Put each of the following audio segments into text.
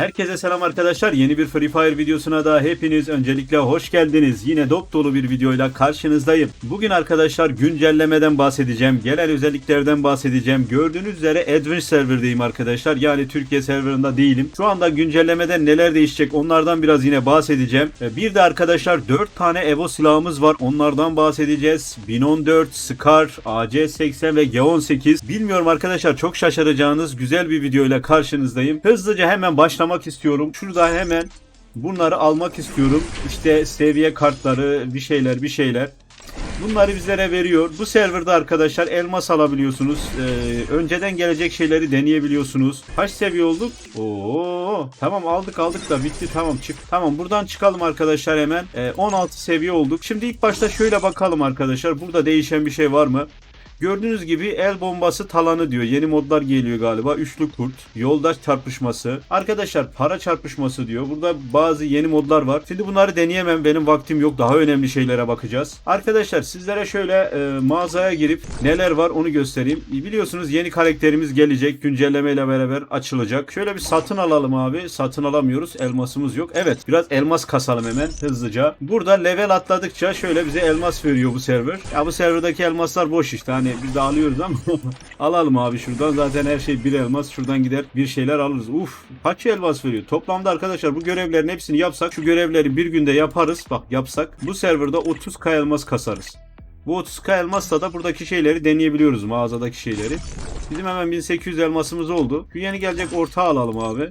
Herkese selam arkadaşlar. Yeni bir Free Fire videosuna da hepiniz öncelikle hoş geldiniz. Yine dop dolu bir videoyla karşınızdayım. Bugün arkadaşlar güncellemeden bahsedeceğim. Gelen özelliklerden bahsedeceğim. Gördüğünüz üzere Advance serverdeyim arkadaşlar. Yani Türkiye serverında değilim. Şu anda güncellemeden neler değişecek onlardan biraz yine bahsedeceğim. Ee, Bir de arkadaşlar 4 tane Evo silahımız var. Onlardan bahsedeceğiz. 1014, Scar, AC80 ve G18. Bilmiyorum arkadaşlar çok şaşıracağınız güzel bir videoyla karşınızdayım. Hızlıca hemen başlamak istiyorum. Şurada hemen bunları almak istiyorum. İşte seviye kartları, bir şeyler, bir şeyler. Bunları bizlere veriyor. Bu serverda arkadaşlar elmas alabiliyorsunuz. Ee, önceden gelecek şeyleri deneyebiliyorsunuz. Kaç seviye olduk? Oo, tamam aldık aldık da bitti tamam çık. Tamam buradan çıkalım arkadaşlar hemen. Ee, 16 seviye olduk. Şimdi ilk başta şöyle bakalım arkadaşlar. Burada değişen bir şey var mı? Gördüğünüz gibi el bombası talanı diyor. Yeni modlar geliyor galiba. Üçlü kurt, yoldaş çarpışması. Arkadaşlar para çarpışması diyor. Burada bazı yeni modlar var. Şimdi bunları deneyemem. Benim vaktim yok. Daha önemli şeylere bakacağız. Arkadaşlar sizlere şöyle e, mağazaya girip neler var onu göstereyim. E, Biliyorsunuz yeni karakterimiz gelecek. Güncellemeyle beraber açılacak. Şöyle bir satın alalım abi. Satın alamıyoruz. Elmasımız yok. Evet biraz elmas kasalım hemen hızlıca. Burada level atladıkça şöyle bize elmas veriyor bu server. Ya bu serverdaki elmaslar boş işte. Hani biz de alıyoruz ama alalım abi şuradan. Zaten her şey bir elmas. Şuradan gider bir şeyler alırız. Uf kaç elmas veriyor? Toplamda arkadaşlar bu görevlerin hepsini yapsak şu görevleri bir günde yaparız. Bak yapsak bu serverda 30k elmas kasarız. Bu 30k elmasla da buradaki şeyleri deneyebiliyoruz mağazadaki şeyleri. Bizim hemen 1800 elmasımız oldu. Şu yeni gelecek ortağı alalım abi.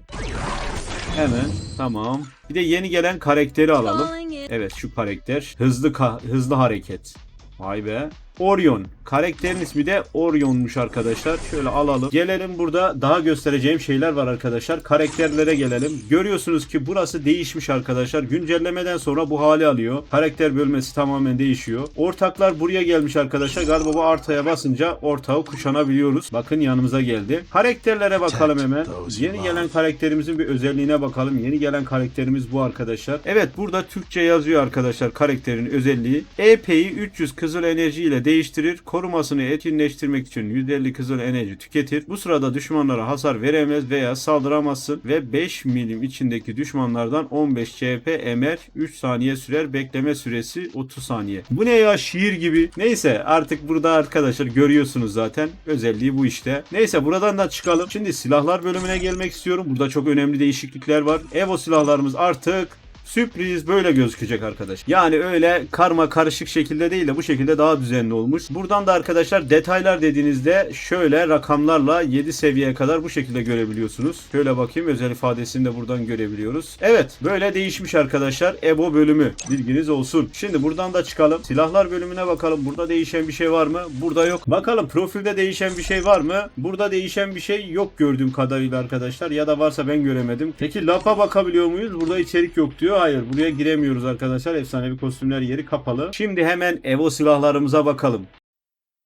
Hemen tamam. Bir de yeni gelen karakteri alalım. Evet şu karakter. Hızlı ka- hızlı hareket. Vay be. Orion. Karakterin ismi de Orion'muş arkadaşlar. Şöyle alalım. Gelelim burada daha göstereceğim şeyler var arkadaşlar. Karakterlere gelelim. Görüyorsunuz ki burası değişmiş arkadaşlar. Güncellemeden sonra bu hali alıyor. Karakter bölmesi tamamen değişiyor. Ortaklar buraya gelmiş arkadaşlar. Galiba artıya basınca ortağı kuşanabiliyoruz. Bakın yanımıza geldi. Karakterlere bakalım hemen. Yeni gelen karakterimizin bir özelliğine bakalım. Yeni gelen karakterimiz bu arkadaşlar. Evet burada Türkçe yazıyor arkadaşlar karakterin özelliği. EP'yi 300 kızıl enerji ile değiştirir. Korumasını etkinleştirmek için 150 kızıl enerji tüketir. Bu sırada düşmanlara hasar veremez veya saldıramazsın ve 5 milim içindeki düşmanlardan 15 CP emer 3 saniye sürer. Bekleme süresi 30 saniye. Bu ne ya şiir gibi. Neyse artık burada arkadaşlar görüyorsunuz zaten. Özelliği bu işte. Neyse buradan da çıkalım. Şimdi silahlar bölümüne gelmek istiyorum. Burada çok önemli değişiklikler var. Evo silahlarımız artık Sürpriz böyle gözükecek arkadaş. Yani öyle karma karışık şekilde değil de bu şekilde daha düzenli olmuş. Buradan da arkadaşlar detaylar dediğinizde şöyle rakamlarla 7 seviyeye kadar bu şekilde görebiliyorsunuz. Şöyle bakayım özel ifadesini de buradan görebiliyoruz. Evet böyle değişmiş arkadaşlar. EBO bölümü bilginiz olsun. Şimdi buradan da çıkalım. Silahlar bölümüne bakalım. Burada değişen bir şey var mı? Burada yok. Bakalım profilde değişen bir şey var mı? Burada değişen bir şey yok gördüğüm kadarıyla arkadaşlar. Ya da varsa ben göremedim. Peki lapa bakabiliyor muyuz? Burada içerik yok diyor. Hayır buraya giremiyoruz arkadaşlar. Efsanevi kostümler yeri kapalı. Şimdi hemen Evo silahlarımıza bakalım.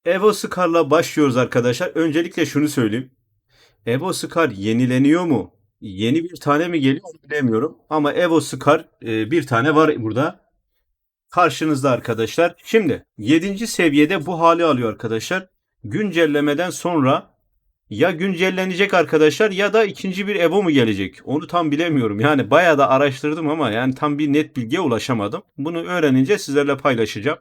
Evo Scar'la başlıyoruz arkadaşlar. Öncelikle şunu söyleyeyim. Evo Scar yenileniyor mu? Yeni bir tane mi geliyor bilemiyorum. Ama Evo Scar e, bir tane var burada. Karşınızda arkadaşlar. Şimdi 7. seviyede bu hali alıyor arkadaşlar. Güncellemeden sonra ya güncellenecek arkadaşlar ya da ikinci bir Evo mu gelecek? Onu tam bilemiyorum. Yani bayağı da araştırdım ama yani tam bir net bilgiye ulaşamadım. Bunu öğrenince sizlerle paylaşacağım.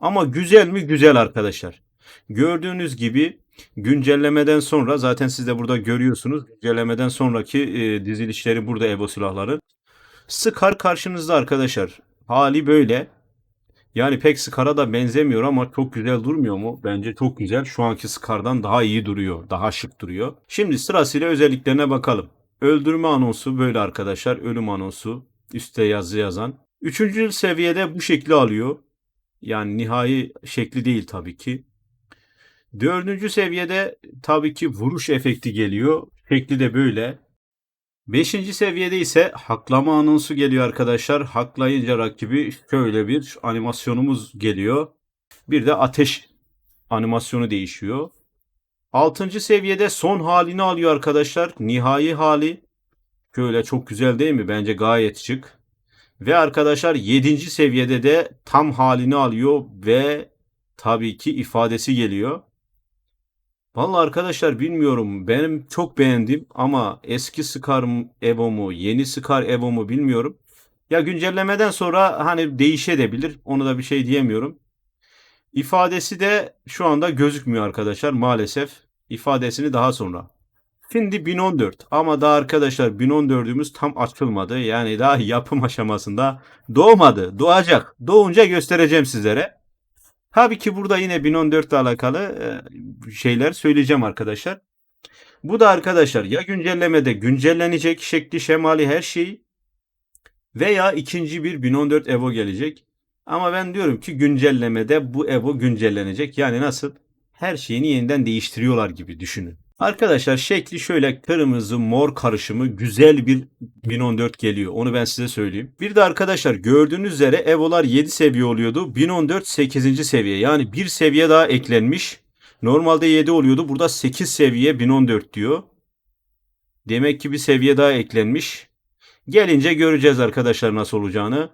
Ama güzel mi? Güzel arkadaşlar. Gördüğünüz gibi güncellemeden sonra zaten siz de burada görüyorsunuz. Güncellemeden sonraki e, dizilişleri burada Evo silahları. Scar karşınızda arkadaşlar. Hali böyle. Yani pek Scar'a da benzemiyor ama çok güzel durmuyor mu? Bence çok güzel. Şu anki Scar'dan daha iyi duruyor. Daha şık duruyor. Şimdi sırasıyla özelliklerine bakalım. Öldürme anonsu böyle arkadaşlar. Ölüm anonsu. Üste yazı yazan. Üçüncü seviyede bu şekli alıyor. Yani nihai şekli değil tabii ki. Dördüncü seviyede tabii ki vuruş efekti geliyor. Şekli de böyle. Beşinci seviyede ise haklama anonsu geliyor arkadaşlar. Haklayınca rakibi şöyle bir animasyonumuz geliyor. Bir de ateş animasyonu değişiyor. Altıncı seviyede son halini alıyor arkadaşlar. Nihai hali. Şöyle çok güzel değil mi? Bence gayet şık. Ve arkadaşlar 7. seviyede de tam halini alıyor ve tabii ki ifadesi geliyor. Vallahi arkadaşlar bilmiyorum. Benim çok beğendim ama eski Scar Evo mu, yeni Scar Evo mu bilmiyorum. Ya güncellemeden sonra hani değişebilir. Onu da bir şey diyemiyorum. İfadesi de şu anda gözükmüyor arkadaşlar maalesef. İfadesini daha sonra. Şimdi 1014 ama daha arkadaşlar 1014'ümüz tam açılmadı. Yani daha yapım aşamasında doğmadı. Doğacak. Doğunca göstereceğim sizlere. Tabii ki burada yine 1014 ile alakalı e, şeyler söyleyeceğim arkadaşlar. Bu da arkadaşlar ya güncellemede güncellenecek şekli şemali her şey veya ikinci bir 1014 Evo gelecek. Ama ben diyorum ki güncellemede bu Evo güncellenecek. Yani nasıl? Her şeyini yeniden değiştiriyorlar gibi düşünün. Arkadaşlar şekli şöyle kırmızı mor karışımı güzel bir 1014 geliyor. Onu ben size söyleyeyim. Bir de arkadaşlar gördüğünüz üzere Evo'lar 7 seviye oluyordu. 1014 8. seviye. Yani bir seviye daha eklenmiş. Normalde 7 oluyordu. Burada 8 seviye 1014 diyor. Demek ki bir seviye daha eklenmiş. Gelince göreceğiz arkadaşlar nasıl olacağını.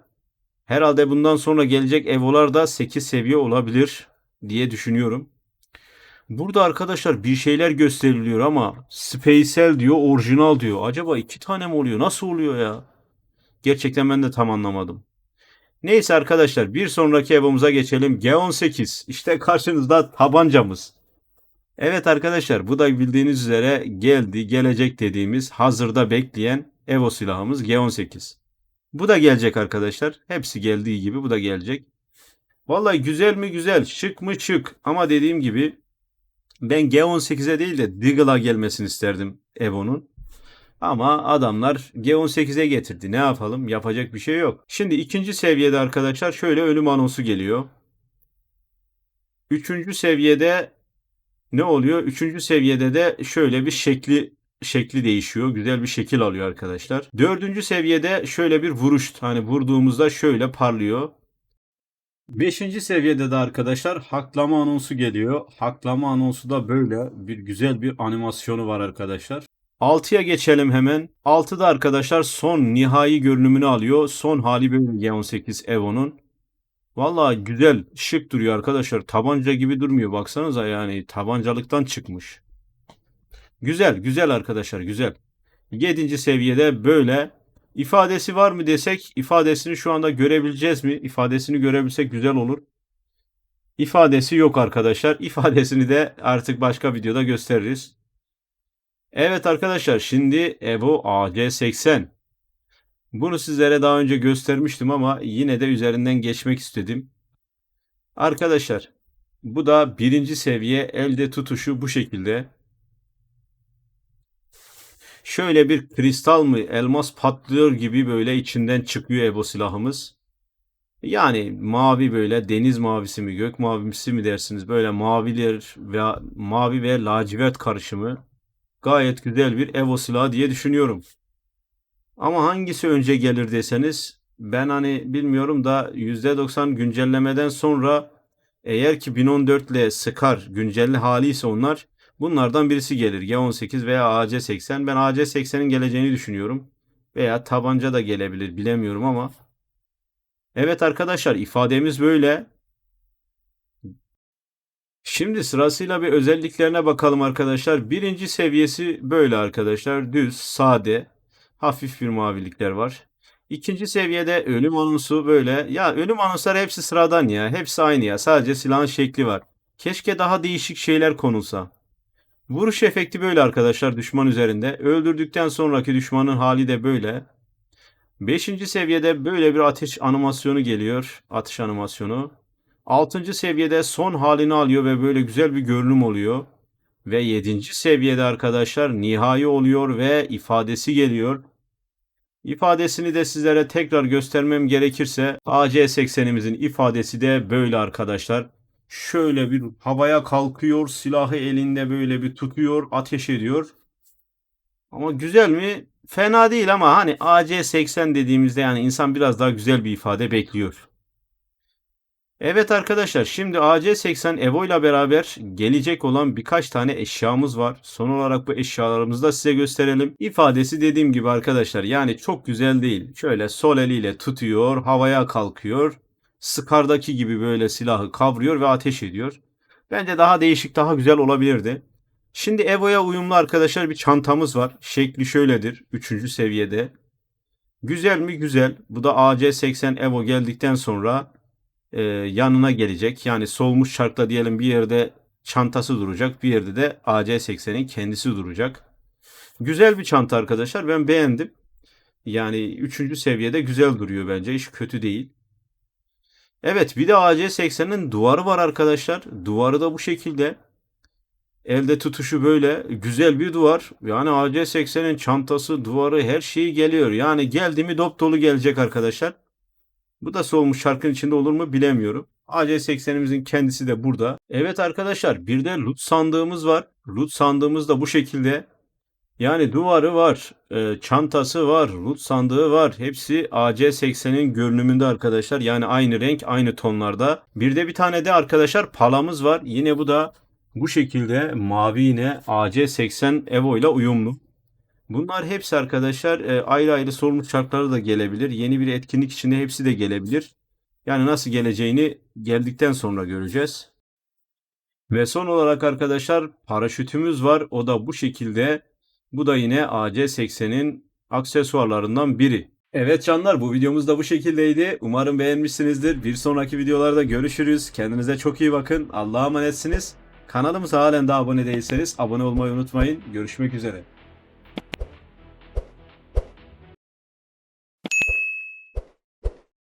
Herhalde bundan sonra gelecek Evo'lar da 8 seviye olabilir diye düşünüyorum. Burada arkadaşlar bir şeyler gösteriliyor ama Spacel diyor, orijinal diyor. Acaba iki tane mi oluyor? Nasıl oluyor ya? Gerçekten ben de tam anlamadım. Neyse arkadaşlar bir sonraki Evo'muza geçelim. G18. İşte karşınızda tabancamız. Evet arkadaşlar bu da bildiğiniz üzere geldi gelecek dediğimiz hazırda bekleyen Evo silahımız G18. Bu da gelecek arkadaşlar. Hepsi geldiği gibi bu da gelecek. Vallahi güzel mi güzel, şık mı şık ama dediğim gibi ben G18'e değil de Deagle'a gelmesini isterdim Evo'nun. Ama adamlar G18'e getirdi. Ne yapalım? Yapacak bir şey yok. Şimdi ikinci seviyede arkadaşlar şöyle ölüm anonsu geliyor. Üçüncü seviyede ne oluyor? Üçüncü seviyede de şöyle bir şekli şekli değişiyor. Güzel bir şekil alıyor arkadaşlar. Dördüncü seviyede şöyle bir vuruş. Hani vurduğumuzda şöyle parlıyor. Beşinci seviyede de arkadaşlar haklama anonsu geliyor. Haklama anonsu da böyle bir güzel bir animasyonu var arkadaşlar. 6'ya geçelim hemen. 6'da arkadaşlar son nihai görünümünü alıyor. Son hali böyle G18 Evo'nun. Valla güzel, şık duruyor arkadaşlar. Tabanca gibi durmuyor. Baksanıza yani tabancalıktan çıkmış. Güzel, güzel arkadaşlar, güzel. 7. seviyede böyle ifadesi var mı desek ifadesini şu anda görebileceğiz mi? İfadesini görebilsek güzel olur. İfadesi yok arkadaşlar. İfadesini de artık başka videoda gösteririz. Evet arkadaşlar şimdi Evo AC80. Bunu sizlere daha önce göstermiştim ama yine de üzerinden geçmek istedim. Arkadaşlar bu da birinci seviye elde tutuşu bu şekilde. Şöyle bir kristal mı elmas patlıyor gibi böyle içinden çıkıyor Evo silahımız. Yani mavi böyle deniz mavisi mi gök mavisi mi dersiniz böyle maviler ve mavi ve lacivert karışımı gayet güzel bir Evo silahı diye düşünüyorum. Ama hangisi önce gelir deseniz ben hani bilmiyorum da %90 güncellemeden sonra eğer ki 1014 ile Scar güncelli hali ise onlar bunlardan birisi gelir. G18 veya AC80. Ben AC80'in geleceğini düşünüyorum. Veya tabanca da gelebilir bilemiyorum ama. Evet arkadaşlar ifademiz böyle. Şimdi sırasıyla bir özelliklerine bakalım arkadaşlar. Birinci seviyesi böyle arkadaşlar. Düz, sade, hafif bir mavilikler var. İkinci seviyede ölüm anonsu böyle. Ya ölüm anonsları hepsi sıradan ya. Hepsi aynı ya. Sadece silahın şekli var. Keşke daha değişik şeyler konulsa. Vuruş efekti böyle arkadaşlar düşman üzerinde. Öldürdükten sonraki düşmanın hali de böyle. Beşinci seviyede böyle bir ateş animasyonu geliyor. Atış animasyonu. Altıncı seviyede son halini alıyor ve böyle güzel bir görünüm oluyor. Ve yedinci seviyede arkadaşlar nihai oluyor ve ifadesi geliyor. İfadesini de sizlere tekrar göstermem gerekirse AC80'imizin ifadesi de böyle arkadaşlar. Şöyle bir havaya kalkıyor, silahı elinde böyle bir tutuyor, ateş ediyor. Ama güzel mi? Fena değil ama hani AC80 dediğimizde yani insan biraz daha güzel bir ifade bekliyor. Evet arkadaşlar şimdi AC80 Evo ile beraber gelecek olan birkaç tane eşyamız var. Son olarak bu eşyalarımızı da size gösterelim. İfadesi dediğim gibi arkadaşlar yani çok güzel değil. Şöyle sol eliyle tutuyor, havaya kalkıyor. Scar'daki gibi böyle silahı kavruyor ve ateş ediyor. Bence daha değişik, daha güzel olabilirdi. Şimdi Evo'ya uyumlu arkadaşlar bir çantamız var. Şekli şöyledir. 3. seviyede. Güzel mi? Güzel. Bu da AC80 Evo geldikten sonra e, yanına gelecek. Yani solmuş çarkla diyelim bir yerde çantası duracak. Bir yerde de AC80'in kendisi duracak. Güzel bir çanta arkadaşlar. Ben beğendim. Yani 3. seviyede güzel duruyor bence. Hiç kötü değil. Evet bir de AC80'in duvarı var arkadaşlar. Duvarı da bu şekilde. Elde tutuşu böyle güzel bir duvar. Yani AC80'in çantası, duvarı her şeyi geliyor. Yani geldi mi dop dolu gelecek arkadaşlar. Bu da solmuş şarkının içinde olur mu bilemiyorum. AC80'imizin kendisi de burada. Evet arkadaşlar bir de loot sandığımız var. Loot sandığımız da bu şekilde. Yani duvarı var, e, çantası var, loot sandığı var. Hepsi AC80'in görünümünde arkadaşlar. Yani aynı renk, aynı tonlarda. Bir de bir tane de arkadaşlar palamız var. Yine bu da bu şekilde mavi yine AC80 Evo ile uyumlu. Bunlar hepsi arkadaşlar e, ayrı ayrı sorumlu şartları da gelebilir. Yeni bir etkinlik içinde hepsi de gelebilir. Yani nasıl geleceğini geldikten sonra göreceğiz. Ve son olarak arkadaşlar paraşütümüz var. O da bu şekilde. Bu da yine AC80'in aksesuarlarından biri. Evet canlar bu videomuz da bu şekildeydi. Umarım beğenmişsinizdir. Bir sonraki videolarda görüşürüz. Kendinize çok iyi bakın. Allah'a emanetsiniz. Kanalımıza halen daha abone değilseniz abone olmayı unutmayın. Görüşmek üzere.